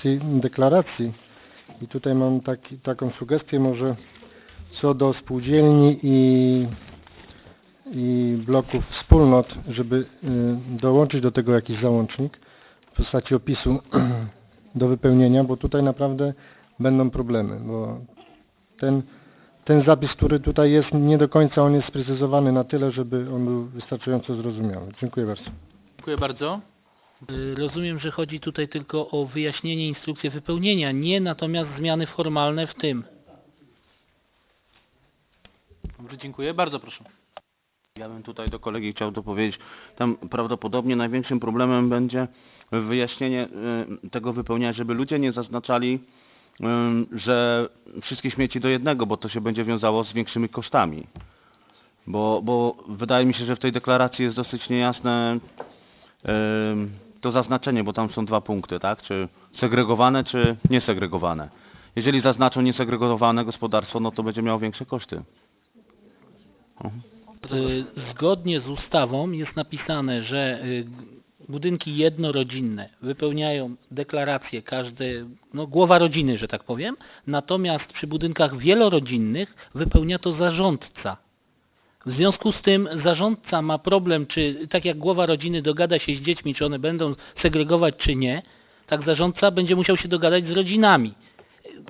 kwestii deklaracji. I tutaj mam taki, taką sugestię może co do spółdzielni i, i bloków wspólnot, żeby y, dołączyć do tego jakiś załącznik w postaci opisu do wypełnienia, bo tutaj naprawdę będą problemy, bo ten, ten zapis, który tutaj jest, nie do końca on jest sprecyzowany na tyle, żeby on był wystarczająco zrozumiały. Dziękuję bardzo. Dziękuję bardzo. Y, Rozumiem, że chodzi tutaj tylko o wyjaśnienie instrukcji wypełnienia, nie natomiast zmiany formalne w tym. Dobrze, dziękuję. Bardzo proszę. Ja bym tutaj do kolegi chciał dopowiedzieć, tam prawdopodobnie największym problemem będzie wyjaśnienie y, tego wypełnienia, żeby ludzie nie zaznaczali, y, że wszystkie śmieci do jednego, bo to się będzie wiązało z większymi kosztami. Bo, bo wydaje mi się, że w tej deklaracji jest dosyć niejasne y, to zaznaczenie, bo tam są dwa punkty, tak? Czy segregowane, czy niesegregowane. Jeżeli zaznaczą niesegregowane gospodarstwo, no to będzie miało większe koszty. Y, Zgodnie z ustawą jest napisane, że y, budynki jednorodzinne wypełniają deklarację każdy, no głowa rodziny, że tak powiem, natomiast przy budynkach wielorodzinnych wypełnia to zarządca. W związku z tym zarządca ma problem, czy tak jak głowa rodziny dogada się z dziećmi, czy one będą segregować, czy nie, tak zarządca będzie musiał się dogadać z rodzinami.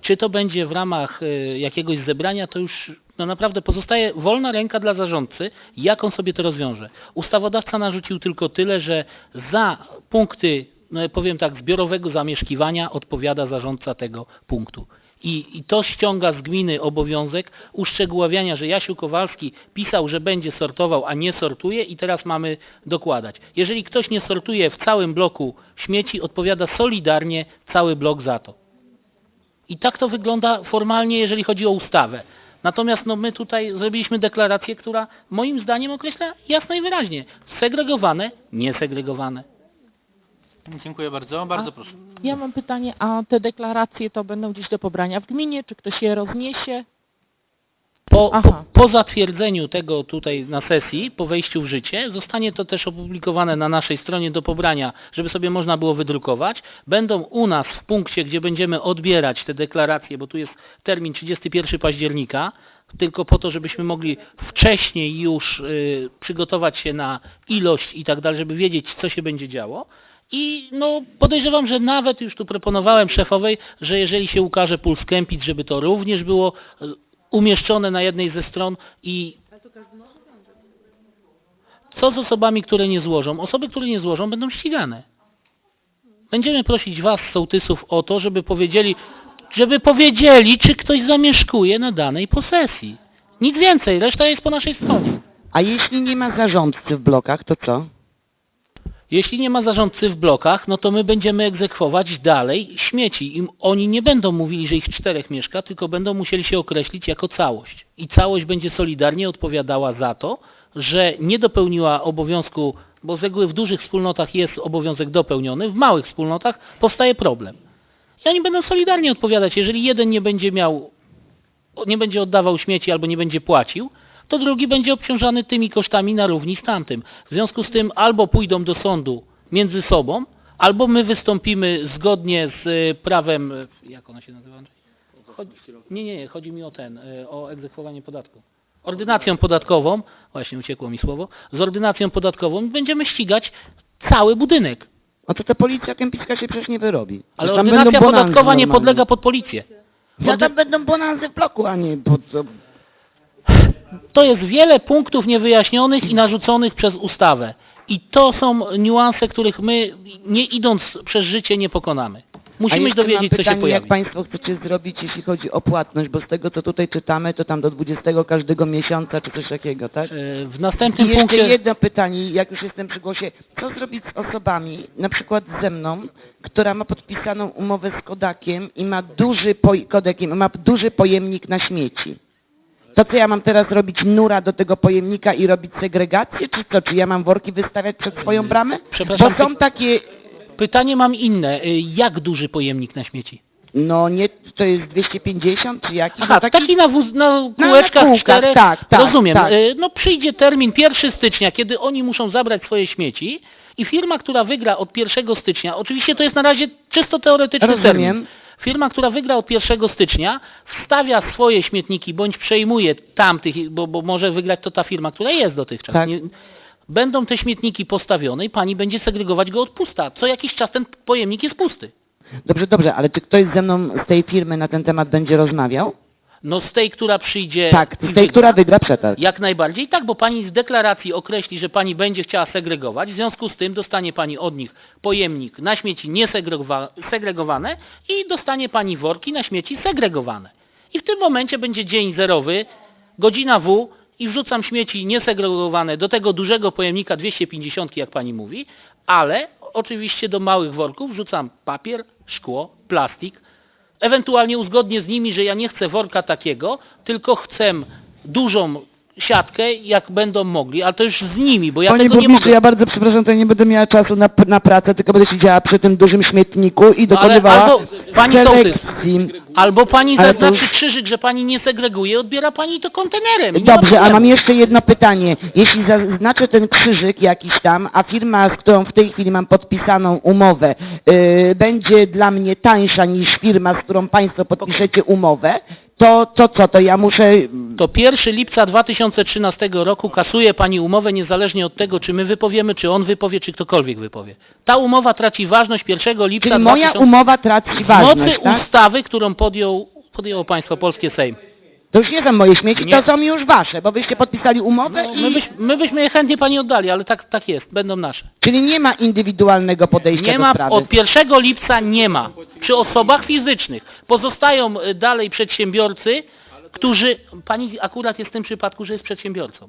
Czy to będzie w ramach y, jakiegoś zebrania, to już no naprawdę pozostaje wolna ręka dla zarządcy, jak on sobie to rozwiąże. Ustawodawca narzucił tylko tyle, że za punkty, no powiem tak, zbiorowego zamieszkiwania odpowiada zarządca tego punktu. I, I to ściąga z gminy obowiązek uszczegóławiania, że Jasiu Kowalski pisał, że będzie sortował, a nie sortuje i teraz mamy dokładać. Jeżeli ktoś nie sortuje w całym bloku śmieci, odpowiada solidarnie cały blok za to. I tak to wygląda formalnie, jeżeli chodzi o ustawę. Natomiast no, my tutaj zrobiliśmy deklarację, która moim zdaniem określa jasno i wyraźnie segregowane, niesegregowane. Dziękuję bardzo. Bardzo A- proszę. Ja mam pytanie, a te deklaracje to będą gdzieś do pobrania w gminie, czy ktoś je rozniesie? Po, po, po zatwierdzeniu tego tutaj na sesji, po wejściu w życie, zostanie to też opublikowane na naszej stronie do pobrania, żeby sobie można było wydrukować. Będą u nas w punkcie, gdzie będziemy odbierać te deklaracje, bo tu jest termin 31 października, tylko po to, żebyśmy mogli wcześniej już y, przygotować się na ilość i tak dalej, żeby wiedzieć, co się będzie działo. I no, podejrzewam, że nawet już tu proponowałem szefowej, że jeżeli się ukaże puls Kempit, żeby to również było y, umieszczone na jednej ze stron i co z osobami, które nie złożą? Osoby, które nie złożą będą ścigane. Będziemy prosić Was, sołtysów, o to, żeby powiedzieli, żeby powiedzieli, czy ktoś zamieszkuje na danej posesji. Nic więcej, reszta jest po naszej stronie. A jeśli nie ma zarządcy w blokach, to co? Jeśli nie ma zarządcy w blokach, no to my będziemy egzekwować dalej śmieci. Im oni nie będą mówili, że ich czterech mieszka, tylko będą musieli się określić jako całość. I całość będzie solidarnie odpowiadała za to, że nie dopełniła obowiązku, bo z reguły w dużych wspólnotach jest obowiązek dopełniony, w małych wspólnotach powstaje problem. I oni będą solidarnie odpowiadać. Jeżeli jeden nie będzie miał, nie będzie oddawał śmieci albo nie będzie płacił, to drugi będzie obciążany tymi kosztami na równi z tamtym. W związku z tym albo pójdą do sądu między sobą, albo my wystąpimy zgodnie z y, prawem, y, jak ona się nazywa? Chodzi, nie, nie, nie, chodzi mi o ten, y, o egzekwowanie podatku. Ordynacją podatkową, właśnie uciekło mi słowo, z ordynacją podatkową będziemy ścigać cały budynek. O to ta policja kempicka się przecież nie wyrobi. Ale Tam ordynacja podatkowa nie podlega pod policję. No tam będą bonanzy w bloku, a nie pod... To jest wiele punktów niewyjaśnionych i narzuconych przez ustawę. I to są niuanse, których my, nie idąc przez życie, nie pokonamy. Musimy się dowiedzieć, mam co pytanie, się pojawi. jak Państwo chcecie zrobić, jeśli chodzi o płatność, bo z tego, co tutaj czytamy, to tam do 20 każdego miesiąca, czy coś takiego, tak? E, W I następnym jeszcze punkcie... jedno pytanie, jak już jestem przy głosie. Co zrobić z osobami, na przykład ze mną, która ma podpisaną umowę z Kodakiem i ma duży, poj- Kodakiem, ma duży pojemnik na śmieci? To co ja mam teraz robić nura do tego pojemnika i robić segregację, czy co? Czy ja mam worki wystawiać przed swoją bramę? Bo Przepraszam, są takie, pytanie mam inne. E, Jak duży pojemnik na śmieci? no nie, to jest 250 czy jakiś? Aha, no taki, na, wóz, na na kółeczkach kółkach, czterech. tak, tak, Rozumiem. tak. E, No przyjdzie termin 1 stycznia, kiedy oni muszą zabrać swoje śmieci I firma, która wygra od 1 stycznia, oczywiście to jest na razie czysto teoretyczny termin. Firma, która wygra od 1 stycznia, wstawia swoje śmietniki bądź przejmuje tamtych, bo, bo może wygrać to ta firma, która jest dotychczas. Tak. Nie, będą te śmietniki postawione i pani będzie segregować go od pusta. Co jakiś czas ten pojemnik jest pusty. Dobrze, dobrze, ale czy ktoś ze mną z tej firmy na ten temat będzie rozmawiał? No z tej, która przyjdzie. Tak, z tej, która wygra przetarg. Jak najbardziej tak, bo pani w deklaracji określi, że pani będzie chciała segregować, w związku z tym dostanie pani od nich pojemnik na śmieci niesegregowane i dostanie pani worki na śmieci segregowane. I w tym momencie będzie dzień zerowy, godzina W i wrzucam śmieci niesegregowane do tego dużego pojemnika 250, jak pani mówi, ale oczywiście do małych worków wrzucam papier, szkło, plastik, ewentualnie uzgodnię z nimi, że ja nie chcę worka takiego, tylko chcę dużą siatkę, jak będą mogli, ale to już z nimi, bo ja Panie tego nie mogę. ja bardzo przepraszam, to ja nie będę miała czasu na, na pracę, tylko będę siedziała przy tym dużym śmietniku i No, dokonywała albo- pani sołtys, Albo pani Ale to zaznaczy już- krzyżyk, że pani nie segreguje, odbiera pani to kontenerem. i nie ma Dobrze, a problemu. mam jeszcze jedno pytanie. Jeśli zaznaczę ten krzyżyk jakiś tam, a firma, z którą w tej chwili mam podpisaną umowę, yy, będzie dla mnie tańsza niż firma, z którą Państwo podpiszecie umowę, to, to co, to ja muszę... To 1 lipca 2013 roku kasuje pani umowę niezależnie od tego, czy my wypowiemy, czy on wypowie, czy ktokolwiek wypowie. Ta umowa traci ważność 1 lipca Czyli moja 2000 umowa traci ważność, mocy tak? ustawy, którą podjął, podjęło państwo polskie Sejm. To już nie są moje śmieci, Nie. to są już Wasze, bo Wyście podpisali umowę No, i... my, byś, my byśmy je chętnie pani oddali, ale tak, tak jest, będą nasze. Czyli nie ma indywidualnego podejścia Nie do ma, sprawy. od 1 lipca nie ma. Przy osobach fizycznych. Pozostają y, dalej przedsiębiorcy, którzy, pani akurat jest w tym przypadku, że jest przedsiębiorcą.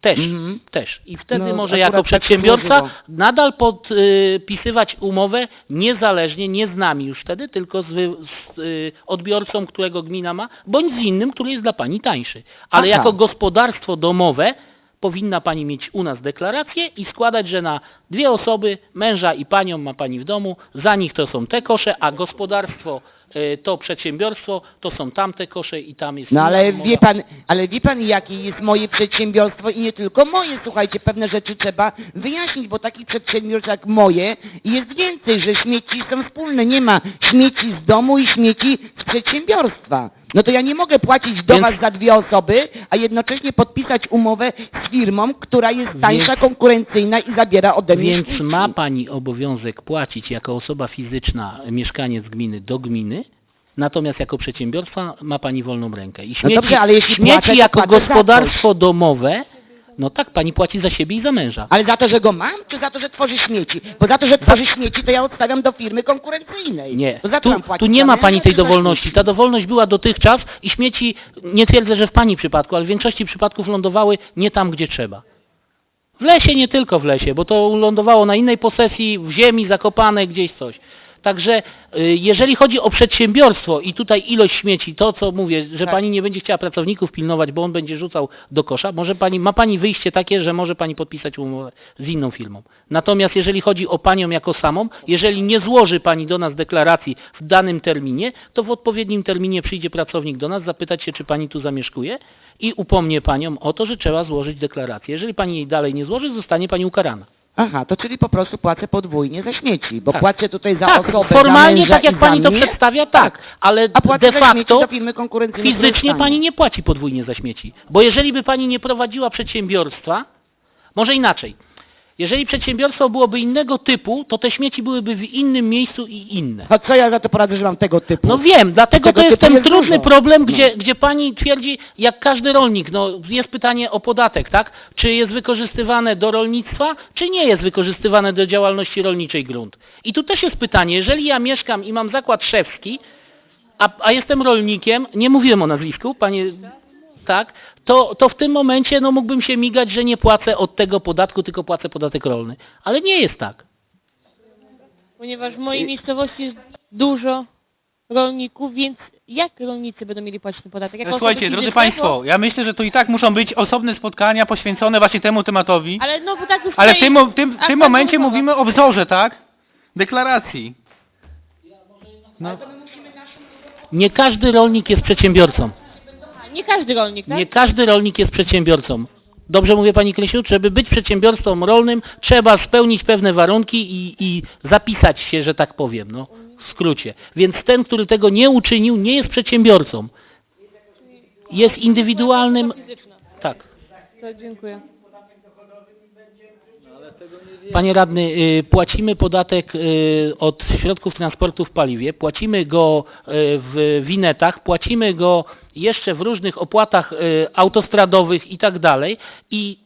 Też, Mhm. też. I wtedy No, może akurat jako tak przedsiębiorca złożyło. nadal podpisywać umowę niezależnie, nie z nami już wtedy, tylko z, wy- z y, odbiorcą, którego gmina ma, bądź z innym, który jest dla pani tańszy. Ale Aha. jako gospodarstwo domowe powinna pani mieć u nas deklarację i składać, że na dwie osoby, męża i panią ma pani w domu, za nich to są te kosze, a gospodarstwo y, to przedsiębiorstwo, to są tamte kosze i tam jest No ale wie pan, ale wie pan jakie jest moje przedsiębiorstwo i nie tylko moje, słuchajcie, pewne rzeczy trzeba wyjaśnić, bo takich przedsiębiorstw jak moje jest więcej, że śmieci są wspólne, nie ma śmieci z domu i śmieci z przedsiębiorstwa. No to ja nie mogę płacić do Więc- was za dwie osoby, a jednocześnie podpisać umowę z firmą, która jest tańsza, Więc- konkurencyjna i zabiera ode mnie Więc śmieci. ma pani obowiązek płacić jako osoba fizyczna, mieszkaniec gminy do gminy, natomiast jako przedsiębiorstwa ma pani wolną rękę. I śmieci, dobrze, ale jeśli śmieci płacę, to jako płacę za gospodarstwo domowe, no tak, pani płaci za siebie i za męża. Ale za to, że go mam, czy za to, że tworzy śmieci? Bo za to, że tworzy śmieci, to ja odstawiam do firmy konkurencyjnej. Nie, To za co tu, mam płacić? tu nie Za ma męża, pani tej czy za dowolności. śmieci? Ta dowolność była dotychczas i śmieci, nie twierdzę, że w pani przypadku, ale w większości przypadków lądowały nie tam, gdzie trzeba. W lesie, nie tylko w lesie, bo to lądowało na innej posesji, w ziemi, zakopane, gdzieś coś. Także y, jeżeli chodzi o przedsiębiorstwo i tutaj ilość śmieci, to co mówię, że Tak. pani nie będzie chciała pracowników pilnować, bo on będzie rzucał do kosza, może pani, ma pani wyjście takie, że może pani podpisać umowę z inną firmą. Natomiast jeżeli chodzi o panią jako samą, jeżeli nie złoży pani do nas deklaracji w danym terminie, to w odpowiednim terminie przyjdzie pracownik do nas zapytać się, czy pani tu zamieszkuje i upomnie panią o to, że trzeba złożyć deklarację. Jeżeli pani jej dalej nie złoży, zostanie pani ukarana. Aha, to czyli po prostu płacę podwójnie za śmieci, bo Tak. płacę tutaj za tak, osobę, formalnie za męża tak jak pani za to mnie, przedstawia, tak, ale a płacę de za śmieci facto do firmy fizycznie pani nie płaci podwójnie za śmieci. Bo jeżeli by pani nie prowadziła przedsiębiorstwa, może inaczej, jeżeli przedsiębiorstwo byłoby innego typu, to te śmieci byłyby w innym miejscu i inne. A co ja za to poradzę, że mam tego typu? No wiem, dlatego Tego to jest ten jest trudny dużo. problem, No. gdzie, gdzie pani twierdzi, jak każdy rolnik, no jest pytanie o podatek, tak? Czy jest wykorzystywane do rolnictwa, czy nie jest wykorzystywane do działalności rolniczej grunt? I tu też jest pytanie, jeżeli ja mieszkam i mam zakład szewski, a, a jestem rolnikiem, nie mówiłem o nazwisku, panie, tak, to, to w tym momencie no, mógłbym się migać, że nie płacę od tego podatku, tylko płacę podatek rolny. Ale nie jest tak. Ponieważ w mojej miejscowości jest dużo rolników, więc jak rolnicy będą mieli płacić ten podatek? Jako No, słuchajcie, drodzy Państwo, ja myślę, że to i tak muszą być osobne spotkania poświęcone właśnie temu tematowi. Ale no bo tak już Ale w tym, mo- tym, w tym momencie mówimy o wzorze, tak? Deklaracji. No, Nie każdy rolnik jest przedsiębiorcą. Nie każdy rolnik, tak? Nie każdy rolnik jest przedsiębiorcą. Dobrze mówię Pani Krysiu, żeby być przedsiębiorstwem rolnym trzeba spełnić pewne warunki i, i zapisać się, że tak powiem, no w skrócie. Więc ten, który tego nie uczynił, nie jest przedsiębiorcą. Jest indywidualnym... Tak. Tak, dziękuję. Panie radny, y, płacimy podatek y, od środków transportu w paliwie, płacimy go y, w winetach, płacimy go jeszcze w różnych opłatach y, autostradowych i tak dalej i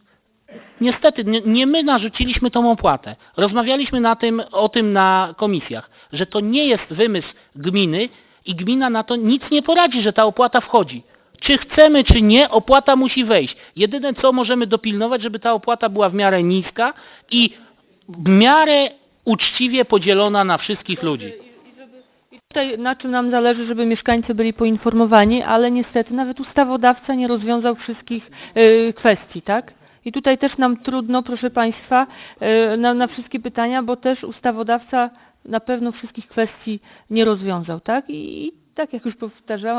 niestety nie, my narzuciliśmy tą opłatę. Rozmawialiśmy na tym, o tym na komisjach, że to nie jest wymysł gminy i gmina na to nic nie poradzi, że ta opłata wchodzi. Czy chcemy, czy nie, opłata musi wejść. Jedyne co możemy dopilnować, żeby ta opłata była w miarę niska i w miarę uczciwie podzielona na wszystkich ludzi. Tutaj na czym nam zależy, żeby mieszkańcy byli poinformowani, ale niestety nawet ustawodawca nie rozwiązał wszystkich y, kwestii, tak? I tutaj też nam trudno, proszę Państwa, y, na, na wszystkie pytania, bo też ustawodawca na pewno wszystkich kwestii nie rozwiązał, tak? I, i tak jak już powtarzałam,